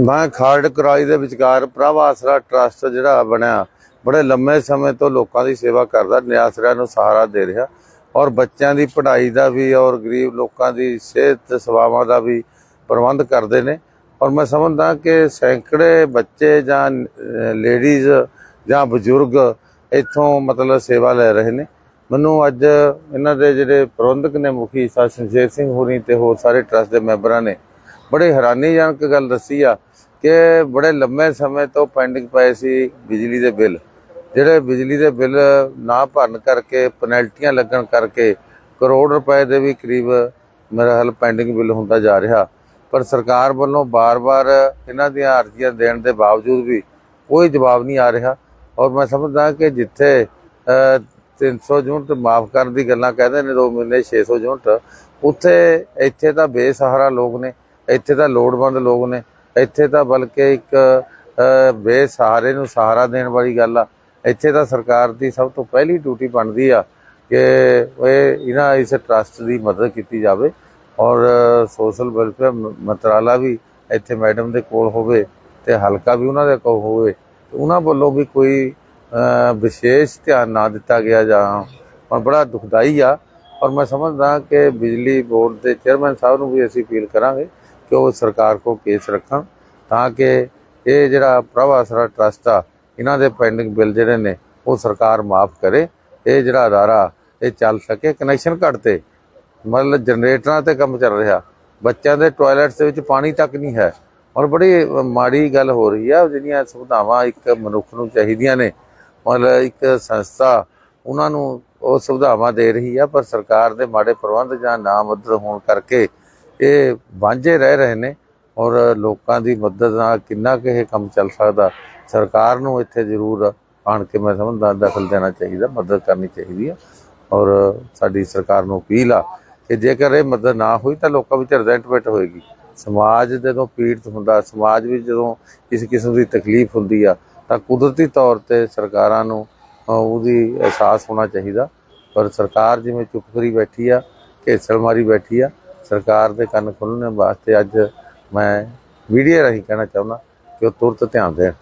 ਮੈਂ ਖਾਰਡ ਕਰਾਈ ਦੇ ਵਿਚਕਾਰ ਪ੍ਰਭ ਆਸਰਾ ਟਰਸਟ ਜਿਹੜਾ ਬਣਿਆ, ਬੜੇ ਲੰਮੇ ਸਮੇਂ ਤੋਂ ਲੋਕਾਂ ਦੀ ਸੇਵਾ ਕਰਦਾ, ਨਿਆਸਰਿਆਂ ਨੂੰ ਸਹਾਰਾ ਦੇ ਰਿਹਾ ਔਰ ਬੱਚਿਆਂ ਦੀ ਪੜ੍ਹਾਈ ਦਾ ਵੀ ਔਰ ਗਰੀਬ ਲੋਕਾਂ ਦੀ ਸਿਹਤ ਸੇਵਾਵਾਂ ਦਾ ਵੀ ਪ੍ਰਬੰਧ ਕਰਦੇ ਨੇ ਔਰ ਮੈਂ ਸਮਝਦਾ ਕਿ ਸੈਂਕੜੇ ਬੱਚੇ ਜਾਂ ਲੇਡੀਜ਼ ਜਾਂ ਬਜ਼ੁਰਗ ਇੱਥੋਂ ਮਤਲਬ ਸੇਵਾ ਲੈ ਰਹੇ ਨੇ। ਮੈਨੂੰ ਅੱਜ ਇਹਨਾਂ ਦੇ ਜਿਹੜੇ ਪ੍ਰਬੰਧਕ ਨੇ, ਮੁਖੀ ਸਾਹਿਬ ਸੰਜੇ ਸਿੰਘ ਹੋਣੀ ਤੇ ਹੋਰ ਸਾਰੇ ਟਰਸਟ ਦੇ ਮੈਂਬਰਾਂ ਨੇ ਬੜੇ ਹੈਰਾਨੀਜਨਕ ਗੱਲ ਦੱਸੀ ਆ ਕਿ ਬੜੇ ਲੰਮੇ ਸਮੇਂ ਤੋਂ ਪੈਂਡਿੰਗ ਪਏ ਸੀ ਬਿਜਲੀ ਦੇ ਬਿੱਲ। ਜਿਹੜੇ ਬਿਜਲੀ ਦੇ ਬਿੱਲ ਨਾ ਭਰਨ ਕਰਕੇ, ਪੈਨਲਟੀਆਂ ਲੱਗਣ ਕਰਕੇ ਕਰੋੜ ਰੁਪਏ ਦੇ ਵੀ ਕਰੀਬ ਮੇਰਾ ਹਾਲ ਪੈਂਡਿੰਗ ਬਿੱਲ ਹੁੰਦਾ ਜਾ ਰਿਹਾ। ਪਰ ਸਰਕਾਰ ਵੱਲੋਂ ਬਾਰ-ਬਾਰ ਇਹਨਾਂ ਦੀਆਂ ਅਰਜ਼ੀਆਂ ਦੇਣ ਦੇ ਬਾਵਜੂਦ ਵੀ ਕੋਈ ਜਵਾਬ ਨਹੀਂ ਆ ਰਿਹਾ। ਔਰ ਮੈਂ ਸਮਝਦਾ ਕਿ ਜਿੱਥੇ ਅ, 300 ਯੂਨਿਟ ਮਾਫ ਕਰਨ ਦੀ ਗੱਲਾਂ ਕਹਿੰਦੇ ਨੇ 2 ਮਹੀਨੇ 600 ਯੂਨਿਟ ਉੱਥੇ ਇੱਥੇ ਤਾਂ ਬੇਸਹਾਰਾ ਲੋਕ ਨੇ ਇੱਥੇ ਤਾਂ ਲੋੜਵੰਦ ਲੋਕ ਨੇ ਇੱਥੇ ਤਾਂ ਬਲਕਿ ਇੱਕ ਬੇਸਹਾਰੇ ਨੂੰ ਸਹਾਰਾ ਦੇਣ ਵਾਲੀ ਗੱਲ ਆ। ਇੱਥੇ ਤਾਂ ਸਰਕਾਰ ਦੀ ਸਭ ਤੋਂ ਪਹਿਲੀ ਡਿਊਟੀ ਬਣਦੀ ਆ ਕਿ ਇਹ ਇਹਨਾਂ ਇਸ ਟਰਸਟ ਦੀ ਮਦਦ ਕੀਤੀ ਜਾਵੇ ਔਰ ਸੋਸ਼ਲ ਵੈਲਫੇਅਰ ਮੰਤਰਾਲਾ ਵੀ ਇੱਥੇ ਮੈਡਮ ਦੇ ਕੋਲ ਹੋਵੇ ਤੇ ਹਲਕਾ ਵੀ ਉਹਨਾਂ ਦੇ ਕੋਲ ਹੋਵੇ। ਉਹਨਾਂ ਵੱਲੋਂ ਵੀ ਕੋਈ ਵਿਸ਼ੇਸ਼ ਧਿਆਨ ਨਾ ਦਿੱਤਾ ਗਿਆ ਜਾਂ ਪਰ ਬੜਾ ਦੁਖਦਾਈ ਆ। ਔਰ ਮੈਂ ਸਮਝਦਾ ਕਿ ਬਿਜਲੀ ਬੋਰਡ ਦੇ ਚੇਅਰਮੈਨ ਸਾਹਿਬ ਨੂੰ ਵੀ ਅਸੀਂ ਅਪੀਲ ਕਰਾਂਗੇ ਕਿ ਉਹ ਸਰਕਾਰ ਕੋ ਕੇਸ ਰੱਖਣ ਤਾਂ ਕਿ ਇਹ ਜਿਹੜਾ ਪ੍ਰਭਾਸਰਾ ਟਰਸਟ ਆ, ਇਹਨਾਂ ਦੇ ਪੈਂਡਿੰਗ ਬਿੱਲ ਜਿਹੜੇ ਨੇ, ਉਹ ਸਰਕਾਰ ਮਾਫ ਕਰੇ। ਇਹ ਜਿਹੜਾ ਅਦਾਰਾ, ਇਹ ਚੱਲ ਸਕੇ। ਕਨੈਕਸ਼ਨ ਘਟਤੇ ਮਤਲਬ ਜਨਰੇਟਰਾਂ ਤੇ ਕੰਮ ਚੱਲ ਰਿਹਾ। ਬੱਚਿਆਂ ਦੇ ਟਾਇਲਟਸ ਦੇ ਵਿੱਚ ਪਾਣੀ ਤੱਕ ਨਹੀਂ ਹੈ। ਔਰ ਬੜੀ ਮਾੜੀ ਗੱਲ ਹੋ ਰਹੀ ਆ, ਜਿਹੜੀਆਂ ਸੁਵਿਧਾਵਾਂ ਇੱਕ ਮਨੁੱਖ ਨੂੰ ਚਾਹੀਦੀਆਂ ਨੇ, ਮਤਲਬ ਇੱਕ ਸੰਸਥਾ ਉਹਨਾਂ ਨੂੰ ਉਹ ਸੁਵਿਧਾਵਾਂ ਦੇ ਰਹੀ ਆ, ਪਰ ਸਰਕਾਰ ਦੇ ਮਾੜੇ ਪ੍ਰਬੰਧ ਜਾਂ ਨਾ ਮਦਦ ਹੋਣ ਕਰਕੇ ਇਹ ਵਾਂਝੇ ਰਹਿ ਰਹੇ ਨੇ ਔਰ ਲੋਕਾਂ ਦੀ ਮਦਦ ਨਾਲ ਕਿੰਨਾ ਕੁ ਇਹ ਕੰਮ ਚੱਲ ਸਕਦਾ, ਸਰਕਾਰ ਨੂੰ ਇੱਥੇ ਜ਼ਰੂਰ ਆਣ ਕੇ ਮੈਂ ਸਮਝਦਾ, ਦਖਲ ਦੇਣਾ ਚਾਹੀਦਾ, ਮਦਦ ਕਰਨੀ ਚਾਹੀਦੀ ਆ। ਔਰ ਸਾਡੀ ਸਰਕਾਰ ਨੂੰ ਅਪੀਲ ਆ ਕਿ ਜੇਕਰ ਇਹ ਮਦਦ ਨਾ ਹੋਈ ਤਾਂ ਲੋਕਾਂ ਵਿੱਚ ਰਿਜ਼ੈਂਟਮੈਂਟ ਹੋਏਗੀ। ਸਮਾਜ ਜਦੋਂ ਪੀੜਤ ਹੁੰਦਾ, ਸਮਾਜ ਵਿੱਚ ਜਦੋਂ ਕਿਸੇ ਕਿਸਮ ਦੀ ਤਕਲੀਫ ਹੁੰਦੀ ਆ, ਤਾਂ ਕੁਦਰਤੀ ਤੌਰ ਤੇ ਸਰਕਾਰਾਂ ਨੂੰ ਉਹਦੀ ਅਹਿਸਾਸ ਹੋਣਾ ਚਾਹੀਦਾ। ਪਰ ਸਰਕਾਰ ਜਿਵੇਂ ਚੁੱਪ ਕਰੀ ਬੈਠੀ ਆ, ਘੇਸਲ ਮਾਰੀ ਬੈਠੀ ਆ, ਸਰਕਾਰ ਦੇ ਕੰਨ ਖੋਲ੍ਹਣ ਵਾਸਤੇ ਅੱਜ ਮੈਂ ਮੀਡੀਆ ਰਾਹੀਂ ਕਹਿਣਾ ਚਾਹੁੰਦਾ ਕਿ ਉਹ ਤੁਰਤ ਧਿਆਨ ਦੇਣ।